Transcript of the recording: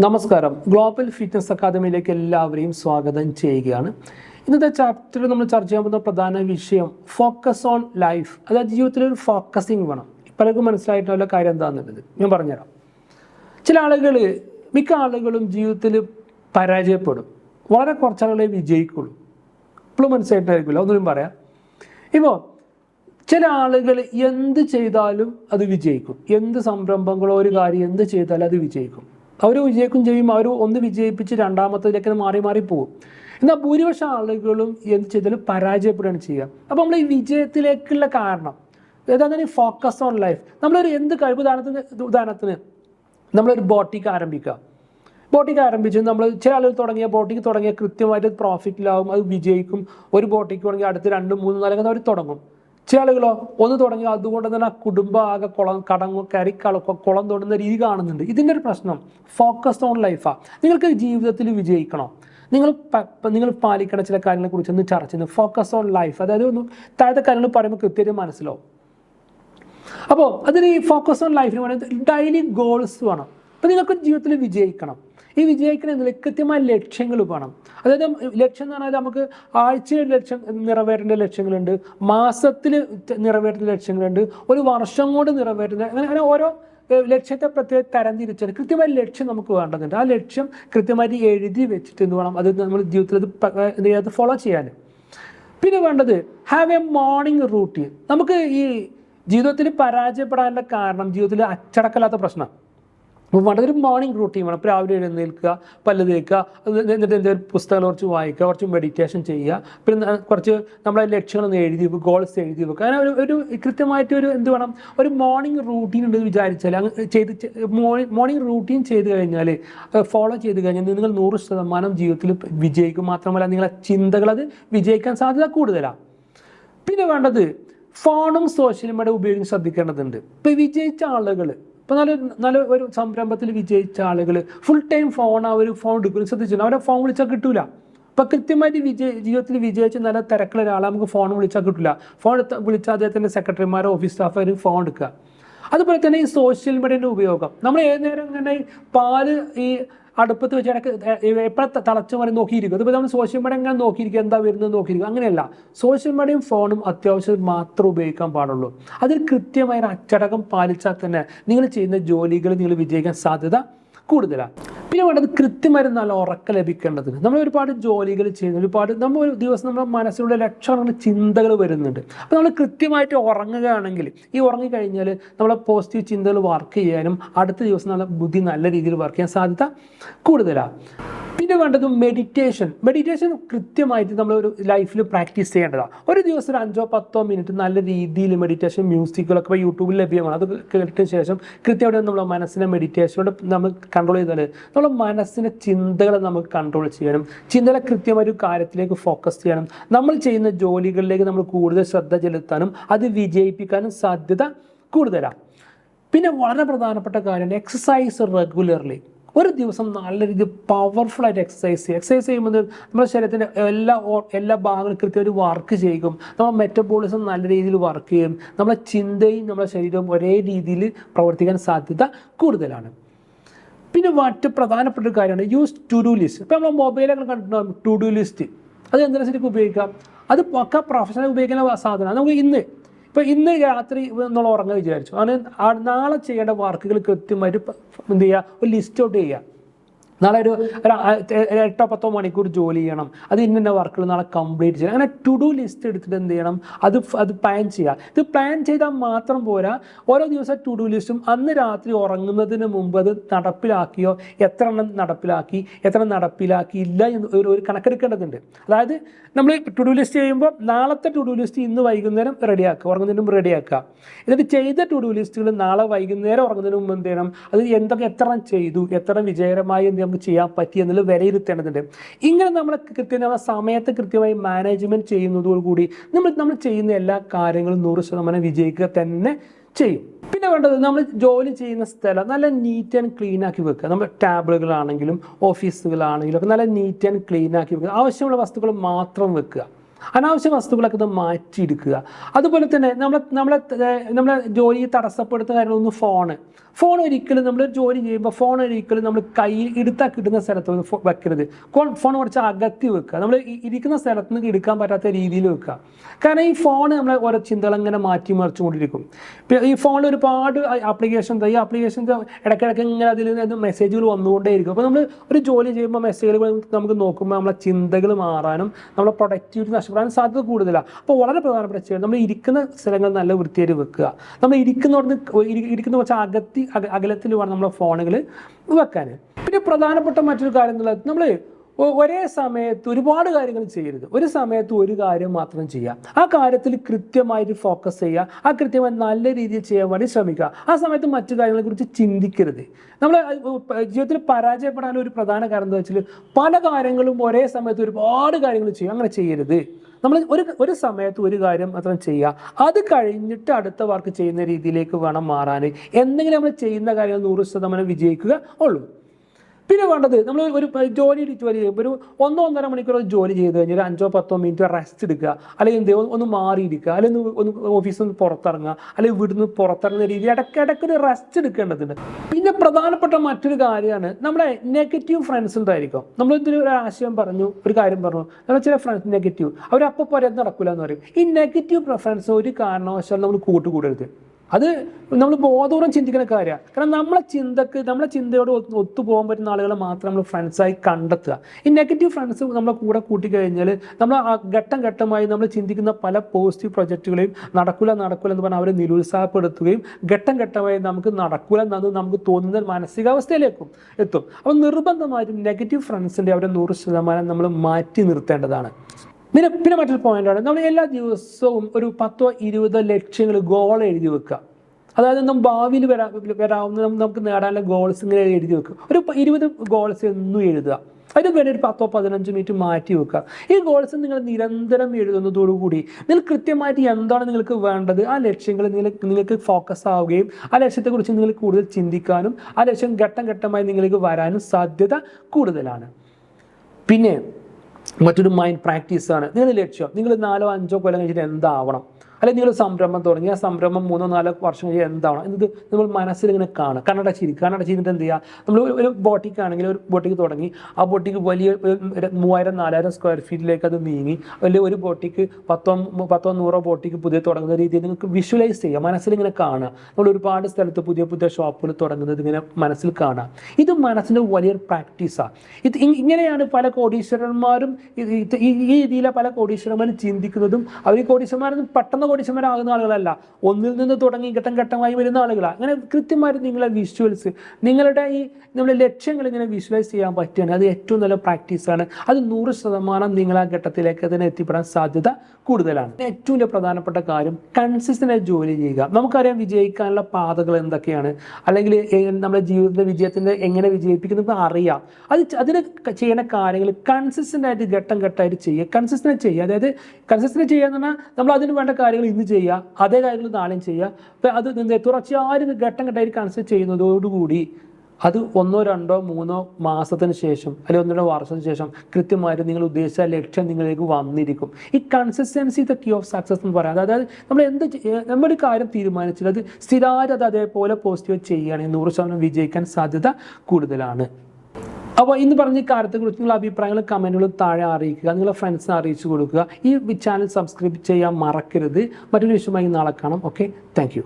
നമസ്കാരം. Global fitness അക്കാദമിയിലേക്ക് എല്ലാവരെയും സ്വാഗതം ചെയ്യുകയാണ്. ഇന്നത്തെ ചാപ്റ്ററിൽ നമ്മൾ ചർച്ച ചെയ്യാൻ പോകുന്ന പ്രധാന വിഷയം ഫോക്കസ് ഓൺ ലൈഫ് അതായത് ജീവിതത്തിൽ ഒരു ഫോക്കസിങ് വേണം. പലർക്കും മനസ്സിലായിട്ടുള്ള കാര്യം എന്താണെന്നുള്ളത് ഞാൻ പറഞ്ഞുതരാം. ചില ആളുകൾ മിക്ക ആളുകളും ജീവിതത്തിൽ പരാജയപ്പെടും. വളരെ കുറച്ച് ആളുകളെ വിജയിക്കുള്ളൂ. ഇപ്പോഴും മനസ്സിലായിട്ടായിരിക്കില്ല. ഒന്നും പറയാം. ഇപ്പോൾ ചില ആളുകൾ എന്ത് ചെയ്താലും അത് വിജയിക്കും. എന്ത് സംരംഭങ്ങളോ ഒരു കാര്യം എന്ത് ചെയ്താലും അത് വിജയിക്കും. അവർ വിജയിക്കും ചെയ്യും. അവർ ഒന്ന് വിജയിപ്പിച്ച് രണ്ടാമത്തേക്ക് മാറി മാറി പോകും എന്നാൽ ഭൂരിപക്ഷം ആളുകളും എന്ത് ചെയ്താലും പരാജയപ്പെടുകയാണ് ചെയ്യുക. അപ്പോൾ നമ്മൾ ഈ വിജയത്തിലേക്കുള്ള കാരണം ഏതാണ് ഈ ഫോക്കസ് ഓൺ ലൈഫ് നമ്മളൊരു എന്ത് കഴിവ് ഉദാഹരണത്തിന് ഉദാഹരണത്തിന് നമ്മളൊരു ബോട്ടിക്ക് ആരംഭിക്കുക. ബോട്ടിക്ക് ആരംഭിച്ച് നമ്മൾ ചില ആളുകൾ തുടങ്ങിയ ബോട്ടിക്ക് തുടങ്ങിയ കൃത്യമായിട്ട് പ്രോഫിറ്റിലാവും അത് വിജയിക്കും. ഒരു ബോട്ടിക്ക് തുടങ്ങി അടുത്ത് രണ്ട് മൂന്ന് നാലൊക്കെ അവർ തുടങ്ങും. ചില ആളുകളോ ഒന്ന് തുടങ്ങി അതുകൊണ്ട് തന്നെ ആ കുടുംബം ആകെ കുളം കടങ്ങും കരി കള തൊടുന്ന രീതി കാണുന്നുണ്ട്. ഇതിന്റെ ഒരു പ്രശ്നം ഫോക്കസ് ഓൺ ലൈഫാണ് നിങ്ങൾക്ക് ജീവിതത്തിൽ വിജയിക്കണം? നിങ്ങൾ നിങ്ങൾ പാലിക്കണ ചില കാര്യങ്ങളെ കുറിച്ച് ഒന്ന് ചർച്ച ചെയ്യുന്നു. ഫോക്കസ് ഓൺ ലൈഫ് അതായത് ഒന്ന് താഴത്തെ കാര്യങ്ങൾ പറയുമ്പോൾ കൃത്യമായിട്ട് മനസ്സിലാവും. അപ്പോൾ അതിന് ഈ ഫോക്കസ് ഓൺ ലൈഫിന് പറയുന്നത് ഡെയിലി ഗോൾസ് വേണം. അപ്പം നിങ്ങൾക്ക് ജീവിതത്തിൽ വിജയിക്കണം. ഈ വിജയിക്കണമെങ്കിൽ കൃത്യമായ ലക്ഷ്യങ്ങൾ വേണം. അതായത് ലക്ഷ്യം എന്ന് പറഞ്ഞാൽ നമുക്ക് ആഴ്ചയിൽ ലക്ഷ്യം നിറവേറ്റേണ്ട ലക്ഷ്യങ്ങളുണ്ട്. മാസത്തിൽ നിറവേറ്റേണ്ട ലക്ഷ്യങ്ങളുണ്ട്. ഒരു വർഷം കൊണ്ട് നിറവേറ്റുന്ന അങ്ങനെ അങ്ങനെ ഓരോ ലക്ഷ്യത്തെ പ്രത്യേക തരം തിരിച്ചാൽ കൃത്യമായ ലക്ഷ്യം നമുക്ക് വേണ്ടതുണ്ട്. ആ ലക്ഷ്യം കൃത്യമായിട്ട് എഴുതി വെച്ചിട്ട് എന്ത് വേണം? അത് നമ്മൾ ജീവിതത്തിൽ അത് ഫോളോ ചെയ്യാൻ. പിന്നെ വേണ്ടത് ഹാവ് എ മോർണിംഗ് റൂട്ടീൻ നമുക്ക് ഈ ജീവിതത്തിൽ പരാജയപ്പെടാനുള്ള കാരണം ജീവിതത്തിൽ അച്ചടക്കമില്ലാത്ത പ്രശ്നം അപ്പോൾ ഒരു മോർണിംഗ് റൂട്ടീൻ വേണം. ഇപ്പോൾ രാവിലെ എഴുന്നേൽക്കുക പല്ല് തേക്കുക എന്നിട്ട് എന്തെങ്കിലും പുസ്തകങ്ങൾ കുറച്ച് വായിക്കുക കുറച്ച് മെഡിറ്റേഷൻ ചെയ്യുക. പിന്നെ കുറച്ച് നമ്മളെ ലക്ഷ്യങ്ങളൊന്ന് എഴുതി വെക്കുക ഗോൾസ് എഴുതി വെക്കുക. അങ്ങനെ ഒരു ഒരു കൃത്യമായിട്ട് ഒരു എന്ത് വേണം? ഒരു മോർണിംഗ് റൂട്ടീൻ ഉണ്ടെന്ന് വിചാരിച്ചാൽ അങ്ങ് ചെയ്ത് മോർണിംഗ് റൂട്ടീൻ ചെയ്ത് കഴിഞ്ഞാൽ ഫോളോ ചെയ്ത് കഴിഞ്ഞാൽ നിങ്ങൾ നൂറ് ശതമാനം ജീവിതത്തിൽ വിജയിക്കും. മാത്രമല്ല നിങ്ങളെ ചിന്തകളത് വിജയിക്കാൻ സാധ്യത കൂടുതലാണ് പിന്നെ വേണ്ടത് ഫോണും സോഷ്യൽ മീഡിയ ഉപയോഗിച്ച് ശ്രദ്ധിക്കേണ്ടതുണ്ട്. ഇപ്പോൾ വിജയിച്ച ആളുകൾ ഇപ്പോൾ നല്ല നല്ല ഒരു സംരംഭത്തിൽ വിജയിച്ച ആളുകൾ ഫുൾ ടൈം ഫോൺ അവർ ഫോൺ എടുക്കുന്നു ശ്രദ്ധിച്ചു അവരെ ഫോൺ വിളിച്ചാൽ കിട്ടൂല. അപ്പോൾ കൃത്യമായിട്ട് വിജയ ജീവിതത്തിൽ വിജയിച്ച് നല്ല തിരക്കുള്ള ഒരാളെ നമുക്ക് ഫോൺ വിളിച്ചാൽ കിട്ടില്ല ഫോൺ വിളിച്ചാൽ അദ്ദേഹത്തിന്റെ സെക്രട്ടറിമാരോ ഓഫീസ് സ്റ്റാഫുകാർ ഫോൺ എടുക്കുക. അതുപോലെ തന്നെ ഈ സോഷ്യൽ മീഡിയന്റെ ഉപയോഗം. നമ്മൾ ഏത് നേരം ഇങ്ങനെ പാൽ ഈ അടുപ്പത്ത് വെച്ച് ഇടയ്ക്ക് എപ്പോഴും തിളച്ച് മറി നോക്കിയിരിക്കും. അതുപോലെ നമ്മൾ സോഷ്യൽ മീഡിയ എങ്ങനെ നോക്കിയിരിക്കുക എന്താ വരുന്നത് നോക്കിയിരിക്കും. അങ്ങനെയല്ല. സോഷ്യൽ മീഡിയയും ഫോണും അത്യാവശ്യം മാത്രം ഉപയോഗിക്കാൻ പാടുള്ളൂ. അതിൽ കൃത്യമായ അച്ചടക്കം പാലിച്ചാൽ തന്നെ നിങ്ങൾ ചെയ്യുന്ന ജോലികൾ നിങ്ങൾ വിജയിക്കാൻ സാധ്യത കൂടുതലാണ് പിന്നെ വേണ്ടത് കൃത്യമായിട്ട് നല്ല ഉറക്കം ലഭിക്കേണ്ടത്. നമ്മൾ ഒരുപാട് ജോലികൾ ചെയ്യുന്നു. ഒരുപാട് നമ്മൾ ഒരു ദിവസം നമ്മുടെ മനസ്സിലുള്ള ലക്ഷണങ്ങൾ ചിന്തകൾ വരുന്നുണ്ട്. അപ്പോൾ നമ്മൾ കൃത്യമായിട്ട് ഉറങ്ങുകയാണെങ്കിൽ ഈ ഉറങ്ങിക്കഴിഞ്ഞാൽ നമ്മളെ പോസിറ്റീവ് ചിന്തകൾ വർക്ക് ചെയ്യാനും അടുത്ത ദിവസം നല്ല ബുദ്ധി നല്ല രീതിയിൽ വർക്ക് ചെയ്യാൻ സാധ്യത കൂടുതലാണ് പിന്നെ വേണ്ടത് മെഡിറ്റേഷൻ മെഡിറ്റേഷൻ കൃത്യമായിട്ട് നമ്മൾ ഒരു ലൈഫിൽ പ്രാക്ടീസ് ചെയ്യേണ്ടതാണ് ഒരു ദിവസം ഒരു അഞ്ചോ പത്തോ മിനിറ്റ് നല്ല രീതിയിൽ മെഡിറ്റേഷൻ മ്യൂസിക്കുകളൊക്കെ ഇപ്പോൾ യൂട്യൂബിൽ ലഭ്യമാണ്. അത് കേട്ടതിന് ശേഷം കൃത്യമായിട്ട് നമ്മൾ മനസ്സിനെ മെഡിറ്റേഷനോട് നമ്മൾ കൺട്രോൾ ചെയ്താൽ നമ്മൾ മനസ്സിന്റെ ചിന്തകളെ നമുക്ക് കൺട്രോൾ ചെയ്യണം. ചിന്തകളെ കൃത്യമായ ഒരു കാര്യത്തിലേക്ക് ഫോക്കസ് ചെയ്യണം. നമ്മൾ ചെയ്യുന്ന ജോലികളിലേക്ക് നമ്മൾ കൂടുതൽ ശ്രദ്ധ ചെലുത്താനും അത് വിജയിപ്പിക്കാനും സാധ്യത കൂടുതലാണ് പിന്നെ വളരെ പ്രധാനപ്പെട്ട കാര്യമാണ് എക്സസൈസ് റെഗുലർലി ഒരു ദിവസം നല്ല രീതിയിൽ പവർഫുൾ ആയിട്ട് എക്സസൈസ് ചെയ്യുക. എക്സസൈസ് ചെയ്യുമ്പോൾ നമ്മുടെ ശരീരത്തിന്റെ എല്ലാ എല്ലാ ഭാഗങ്ങളും കൃത്യമായിട്ട് വർക്ക് ചെയ്യും. നമ്മുടെ മെറ്റബോളിസം നല്ല രീതിയിൽ വർക്ക് ചെയ്യും. നമ്മുടെ ചിന്തയും നമ്മുടെ ശരീരവും ഒരേ രീതിയിൽ പ്രവർത്തിക്കാൻ സാധ്യത കൂടുതലാണ്. പിന്നെ മറ്റ് പ്രധാനപ്പെട്ട ഒരു കാര്യമാണ് യൂസ് ടു ഡു ലിസ്റ്റ് ഇപ്പോൾ നമ്മൾ മൊബൈലൊക്കെ കണ്ടിട്ടുണ്ടാകും ടു ഡു ലിസ്റ്റ് അത് എന്തിനനുസരിച്ച് ഉപയോഗിക്കാം? അത് പക്ക പ്രൊഫഷണൽ ഉപയോഗിക്കുന്ന സാധനമാണ്. നമുക്ക് ഇന്ന് ഇപ്പോൾ ഇന്ന് രാത്രി നമ്മൾ ഉറങ്ങാൻ വിചാരിച്ചു. അങ്ങനെ നാളെ ചെയ്യേണ്ട വർക്കുകൾ കൃത്യമായിട്ട് എന്ത് ചെയ്യുക? ഒരു ലിസ്റ്റ് ഔട്ട് ചെയ്യുക. നാളെ ഒരു എട്ടോ പത്തോ മണിക്കൂർ ജോലി ചെയ്യണം. അത് ഇന്ന വർക്കുകൾ നാളെ കംപ്ലീറ്റ് ചെയ്യണം. അങ്ങനെ ടു ഡു ലിസ്റ്റ് എടുത്തിട്ട് എന്ത് ചെയ്യണം? അത് അത് പ്ലാൻ ചെയ്യുക. ഇത് പ്ലാൻ ചെയ്താൽ മാത്രം പോരാ. ഓരോ ദിവസം ടു ഡു ലിസ്റ്റും അന്ന് രാത്രി ഉറങ്ങുന്നതിന് മുമ്പ് അത് നടപ്പിലാക്കിയോ? എത്ര എണ്ണം നടപ്പിലാക്കി? എത്ര നടപ്പിലാക്കിയില്ല എന്ന് ഒരു ഒരു കണക്കെടുക്കേണ്ടതുണ്ട്. അതായത് നമ്മൾ ടു ഡു ലിസ്റ്റ് ചെയ്യുമ്പോൾ നാളത്തെ ടു ഡു ലിസ്റ്റ് ഇന്ന് വൈകുന്നേരം റെഡിയാക്കുക ഉറങ്ങുന്നതിന് മുമ്പ് റെഡിയാക്കുക എന്നിട്ട് ചെയ്ത ടു ഡു ലിസ്റ്റുകൾ നാളെ വൈകുന്നേരം ഉറങ്ങുന്നതിന് മുമ്പ് എന്ത് ചെയ്യണം? അത് എന്തൊക്കെ എത്ര ചെയ്തു? എത്ര വിജയകരമായി എന്ത് നമുക്ക് ചെയ്യാൻ പറ്റി എന്നുള്ളത് വിലയിരുത്തേണ്ടതുണ്ട്. ഇങ്ങനെ നമ്മൾ കൃത്യം നമ്മുടെ സമയത്ത് കൃത്യമായി മാനേജ്മെന്റ് ചെയ്യുന്നതോടുകൂടി നമ്മൾ നമ്മൾ ചെയ്യുന്ന എല്ലാ കാര്യങ്ങളും നൂറ് ശതമാനം വിജയിക്കുക തന്നെ ചെയ്യും. പിന്നെ വേണ്ടത് നമ്മൾ ജോലി ചെയ്യുന്ന സ്ഥലം നല്ല നീറ്റ് ആൻഡ് ക്ലീൻ ആക്കി വെക്കുക. നമ്മൾ ടാബിളുകളാണെങ്കിലും ഓഫീസുകളാണെങ്കിലും ഒക്കെ നല്ല നീറ്റ് ആൻഡ് ക്ലീൻ ആക്കി വെക്കുക. ആവശ്യമുള്ള വസ്തുക്കൾ മാത്രം വെക്കുക. അനാവശ്യ വസ്തുക്കളൊക്കെ ഇത് മാറ്റിയെടുക്കുക. അതുപോലെ തന്നെ നമ്മളെ നമ്മളെ നമ്മളെ ജോലി തടസ്സപ്പെടുത്തുന്ന കാര്യങ്ങളൊന്ന് ഫോണ്. ഫോൺ ഒരിക്കലും നമ്മൾ ജോലി ചെയ്യുമ്പോൾ ഫോൺ ഒരിക്കലും നമ്മൾ കയ്യിൽ എടുത്താൽ കിട്ടുന്ന സ്ഥലത്ത് വെക്കരുത്. ഫോൺ ഫോൺ കുറച്ച് അകത്തി വെക്കുക. നമ്മൾ ഇരിക്കുന്ന സ്ഥലത്ത് നിന്ന് എടുക്കാൻ പറ്റാത്ത രീതിയിൽ വെക്കുക. കാരണം ഈ ഫോൺ നമ്മളെ ഓരോ ചിന്തകൾ ഇങ്ങനെ മാറ്റി മറിച്ചുകൊണ്ടിരിക്കും. ഈ ഫോണിൽ ഒരുപാട് ആപ്ലിക്കേഷൻ ഈ ആപ്ലിക്കേഷൻ ഇടയ്ക്കിടയ്ക്ക് ഇങ്ങനെ അതിൽ നിന്ന് മെസ്സേജുകൾ വന്നുകൊണ്ടേയിരിക്കും. അപ്പോൾ നമ്മൾ ഒരു ജോലി ചെയ്യുമ്പോൾ മെസ്സേജുകൾ നമുക്ക് നോക്കുമ്പോൾ നമ്മളെ ചിന്തകൾ മാറാനും നമ്മളെ പ്രൊഡക്ടിവിറ്റി നഷ്ടപ്പെടാനും സാധ്യത കൂടുതലാണ് അപ്പോൾ വളരെ പ്രധാനപ്പെട്ട ചെയ്യണം. നമ്മൾ ഇരിക്കുന്ന സ്ഥലങ്ങൾ നല്ല വൃത്തിയായിട്ട് വെക്കുക. നമ്മൾ ഇരിക്കുന്നവിടുന്ന് ഇരി- ഇരിക്കുന്ന കുറച്ച് അകത്തി അക- അകലത്തിൽ വേണം നമ്മളെ ഫോണുകൾ വെക്കാൻ പിന്നെ പ്രധാനപ്പെട്ട മറ്റൊരു കാര്യം എന്നുള്ളത് നമ്മൾ ഒരേ സമയത്ത് ഒരുപാട് കാര്യങ്ങൾ ചെയ്യരുത്. ഒരു സമയത്ത് ഒരു കാര്യം മാത്രം ചെയ്യുക ആ കാര്യത്തിൽ കൃത്യമായിട്ട് ഫോക്കസ് ചെയ്യുക ആ കൃത്യമായി നല്ല രീതിയിൽ ചെയ്യാൻ വേണ്ടി ശ്രമിക്കുക. ആ സമയത്ത് മറ്റു കാര്യങ്ങളെ കുറിച്ച് ചിന്തിക്കരുത്. നമ്മൾ ജീവിതത്തിൽ പരാജയപ്പെടാനുള്ള ഒരു പ്രധാന കാരണം എന്താ വെച്ചാൽ പല കാര്യങ്ങളും ഒരേ സമയത്ത് ഒരുപാട് കാര്യങ്ങൾ ചെയ്യും. അങ്ങനെ ചെയ്യരുത്. നമ്മൾ ഒരു ഒരു സമയത്ത് ഒരു കാര്യം മാത്രം ചെയ്യുക അത് കഴിഞ്ഞിട്ട് അടുത്ത വർക്ക് ചെയ്യുന്ന രീതിയിലേക്ക് വേണം മാറാൻ. എന്തെങ്കിലും നമ്മൾ ചെയ്യുന്ന കാര്യങ്ങൾ നൂറ് ശതമാനം വിജയിക്കുക ഉള്ളൂ. പിന്നെ വേണ്ടത് നമ്മൾ ഒരു ജോലി ജോലി ചെയ്യുമ്പോൾ ഒരു ഒന്നോ ഒന്നര മണിക്കൂർ ജോലി ചെയ്ത് കഴിഞ്ഞാൽ ഒരു അഞ്ചോ പത്തോ മിനിറ്റ് റെസ്റ്റ് എടുക്കുക അല്ലെങ്കിൽ എന്ത് ഒന്ന് മാറിയിരിക്കുക അല്ലെങ്കിൽ ഒന്ന് ഓഫീസിൽ നിന്ന് പുറത്തിറങ്ങുക അല്ലെങ്കിൽ ഇവിടുന്ന് പുറത്തിറങ്ങുന്ന രീതിയിൽ ഇടയ്ക്കിടയ്ക്ക് ഒരു റെസ്റ്റ് എടുക്കേണ്ടതുണ്ട്. പിന്നെ പ്രധാനപ്പെട്ട മറ്റൊരു കാര്യമാണ് നമ്മുടെ നെഗറ്റീവ് ഫ്രണ്ട്സ് ഉണ്ടായിരിക്കും. നമ്മൾ ഇതിന് ഒരു ആശയം പറഞ്ഞു ഒരു കാര്യം പറഞ്ഞു നമ്മൾ ചില ഫ്രണ്ട്സ് നെഗറ്റീവ് അവർ അപ്പോൾ പറയാൻ നടക്കില്ല എന്ന് പറയും. ഈ നെഗറ്റീവ് പ്രിഫറൻസ് ഒരു കാരണവശാലും നമ്മൾ കൂട്ടുകൂടരുത്. അത് നമ്മൾ ബോധപൂർവം ചിന്തിക്കുന്ന കാര്യമാണ് കാരണം നമ്മളെ ചിന്തക്ക് നമ്മളെ ചിന്തയോട് ഒത്ത് ഒത്തുപോകാൻ പറ്റുന്ന ആളുകളെ മാത്രം നമ്മൾ ഫ്രണ്ട്സായി കണ്ടെത്തുക. ഈ നെഗറ്റീവ് ഫ്രണ്ട്സ് നമ്മളെ കൂടെ കൂട്ടിക്കഴിഞ്ഞാൽ നമ്മൾ ഘട്ടം ഘട്ടമായി നമ്മൾ ചിന്തിക്കുന്ന പല പോസിറ്റീവ് പ്രൊജക്റ്റുകളെയും നടക്കില്ല നടക്കില്ല എന്ന് പറഞ്ഞാൽ അവരെ നിരുത്സാഹപ്പെടുത്തുകയും ഘട്ടം ഘട്ടമായി നമുക്ക് നടക്കില്ല എന്നത് നമുക്ക് തോന്നുന്ന മാനസികാവസ്ഥയിലേക്കും എത്തും. അപ്പോൾ നിർബന്ധമായിട്ടും നെഗറ്റീവ് ഫ്രണ്ട്സിന്റെ അവരെ നൂറ് ശതമാനം നമ്മൾ മാറ്റി നിർത്തേണ്ടതാണ്. പിന്നെ പിന്നെ മറ്റൊരു പോയിന്റാണ് നമ്മൾ എല്ലാ ദിവസവും ഒരു പത്തോ ഇരുപതോ ലക്ഷ്യങ്ങൾ ഗോൾ എഴുതി വെക്കുക. അതായത് നമ്മൾ ഭാവിയിൽ വരാ വരാവുന്ന നമുക്ക് നേടാനുള്ള ഗോൾസ് ഇങ്ങനെ എഴുതി വെക്കുക. ഒരു ഇരുപത് ഗോൾസ് എന്നും എഴുതുക. അതിന് വേണ്ടി ഒരു പത്തോ പതിനഞ്ചോ മിനിറ്റ് മാറ്റി വെക്കുക. ഈ ഗോൾസ് നിങ്ങൾ നിരന്തരം എഴുതുന്നതോടുകൂടി നിങ്ങൾ കൃത്യമായിട്ട് എന്താണ് നിങ്ങൾക്ക് വേണ്ടത്? ആ ലക്ഷ്യങ്ങൾ നിങ്ങൾ നിങ്ങൾക്ക് ഫോക്കസ് ആവുകയും ആ ലക്ഷ്യത്തെക്കുറിച്ച് നിങ്ങൾ കൂടുതൽ ചിന്തിക്കാനും ആ ലക്ഷ്യം ഘട്ടം ഘട്ടമായി നിങ്ങൾക്ക് വരാനും സാധ്യത കൂടുതലാണ്. പിന്നെ മറ്റൊരു മൈൻഡ് പ്രാക്ടീസാണ് നിങ്ങളുടെ ലക്ഷ്യം. നിങ്ങൾ നാലോ അഞ്ചോ കൊല്ലം കഴിഞ്ഞിട്ട് എന്താവണം? അല്ലെങ്കിൽ നിങ്ങൾ സംരംഭം തുടങ്ങി ആ സംരംഭം മൂന്നോ നാലോ വർഷം കഴിഞ്ഞ് എന്താണ് എന്നത് നമ്മൾ മനസ്സിൽ ഇങ്ങനെ കാണുക. കണ്ണട ചിരി കണ്ണട ചെയ്തിട്ട് എന്ത് ചെയ്യുക നമ്മൾ ഒരു- ബോട്ടിക്ക് ആണെങ്കിൽ ഒരു ബോട്ടിക്ക് തുടങ്ങി ആ ബോട്ടിക്ക് വലിയ മൂവായിരം നാലായിരം സ്ക്വയർ ഫീറ്റിലേക്ക് അത് നീങ്ങി അല്ലെങ്കിൽ ഒരു ബോട്ടിക്ക് പത്തോ പത്തോ നൂറോ ബോട്ടിക്ക് പുതിയ തുടങ്ങുന്ന രീതിയിൽ നിങ്ങൾക്ക് വിഷ്വലൈസ് ചെയ്യുക മനസ്സിൽ ഇങ്ങനെ കാണുക. നമ്മൾ ഒരുപാട് സ്ഥലത്ത് പുതിയ പുതിയ ഷോപ്പുകൾ തുടങ്ങുന്നത് ഇങ്ങനെ മനസ്സിൽ കാണുക. ഇത് മനസ്സിന്റെ വലിയൊരു പ്രാക്ടീസാണ് ഇത് ഇങ്ങനെയാണ് പല കോടീശ്വരന്മാരും ഈ രീതിയിലെ പല കോടീശ്വരന്മാരും ചിന്തിക്കുന്നതും അവർ ഈ കോടീശ്വരന്മാരൊന്നും പെട്ടെന്ന് കോടീശ്വരന്മാരാകുന്ന ആളുകളല്ല. ഒന്നിൽ നിന്ന് തുടങ്ങി ഘട്ടം ഘട്ടമായി വരുന്ന ആളുകളാണ് അങ്ങനെ കൃത്യമായിട്ട് നിങ്ങളെ വിഷ്വൽസ് നിങ്ങളുടെ ഈ നമ്മുടെ ലക്ഷ്യങ്ങൾ ഇങ്ങനെ വിഷ്വലൈസ് ചെയ്യാൻ പറ്റുകയാണ്. അത് ഏറ്റവും നല്ല പ്രാക്ടീസാണ് അത് നൂറ് ശതമാനം നിങ്ങൾ ആ ഘട്ടത്തിലേക്ക് തന്നെ എത്തിപ്പെടാൻ സാധ്യത കൂടുതലാണ്. ഏറ്റവും വലിയ പ്രധാനപ്പെട്ട കാര്യം കൺസിസ്റ്റന്റ് ജോലി ചെയ്യുക. നമുക്കറിയാം വിജയിക്കാനുള്ള പാതകൾ എന്തൊക്കെയാണ്? അല്ലെങ്കിൽ നമ്മുടെ ജീവിതത്തിലെ വിജയത്തിന്റെ എങ്ങനെ വിജയിപ്പിക്കുന്നു അറിയാം. അത് അതിന് ചെയ്യുന്ന കാര്യങ്ങൾ കൺസിസ്റ്റന്റ് ആയിട്ട് ഘട്ടം ഘട്ടമായിട്ട് ചെയ്യുക. കൺസിസ്റ്റന്റ് ചെയ്യുക. അതായത് കൺസിസ്റ്റന്റ് ചെയ്യുക എന്ന് പറഞ്ഞാൽ നമ്മൾ അതിന് വേണ്ട കാര്യങ്ങൾ ഇന്ന് ചെയ്യുക അതേ കാര്യങ്ങൾ നാളെയും ചെയ്യുക. അപ്പം അത് എന്ത് തുടർച്ചയായിട്ട് ഘട്ടം ഘട്ടമായിരിക്കും കൺസിസ്റ്റർ ചെയ്യുന്നതോടുകൂടി അത് ഒന്നോ രണ്ടോ മൂന്നോ മാസത്തിന് ശേഷം അല്ലെങ്കിൽ ഒന്നോ രണ്ടോ വർഷത്തിന് ശേഷം കൃത്യമായിട്ട് നിങ്ങൾ ഉദ്ദേശിച്ച ലക്ഷ്യം നിങ്ങളിലേക്ക് വന്നിരിക്കും. ഈ consistency the key of success എന്ന് പറയാം. അതായത് നമ്മൾ എന്ത് നമ്മളൊരു കാര്യം തീരുമാനിച്ചിട്ട് അത് സ്ഥിരമായിട്ട് അത് അതേപോലെ പോസിറ്റീവ് ചെയ്യുകയാണെങ്കിൽ നൂറ് ശതമാനം വിജയിക്കാൻ സാധ്യത കൂടുതലാണ്. അപ്പോൾ ഇന്ന് പറഞ്ഞ കാര്യത്തെക്കുറിച്ച് നിങ്ങളുടെ അഭിപ്രായങ്ങളും കമന്റുകളും താഴെ അറിയിക്കുക. നിങ്ങളുടെ ഫ്രണ്ട്സിനെ അറിയിച്ചു കൊടുക്കുക. ഈ ചാനൽ സബ്സ്ക്രൈബ് ചെയ്യാൻ മറക്കരുത്. മറ്റൊരു വിഷയമായി നാളെ കാണാം. Okay thank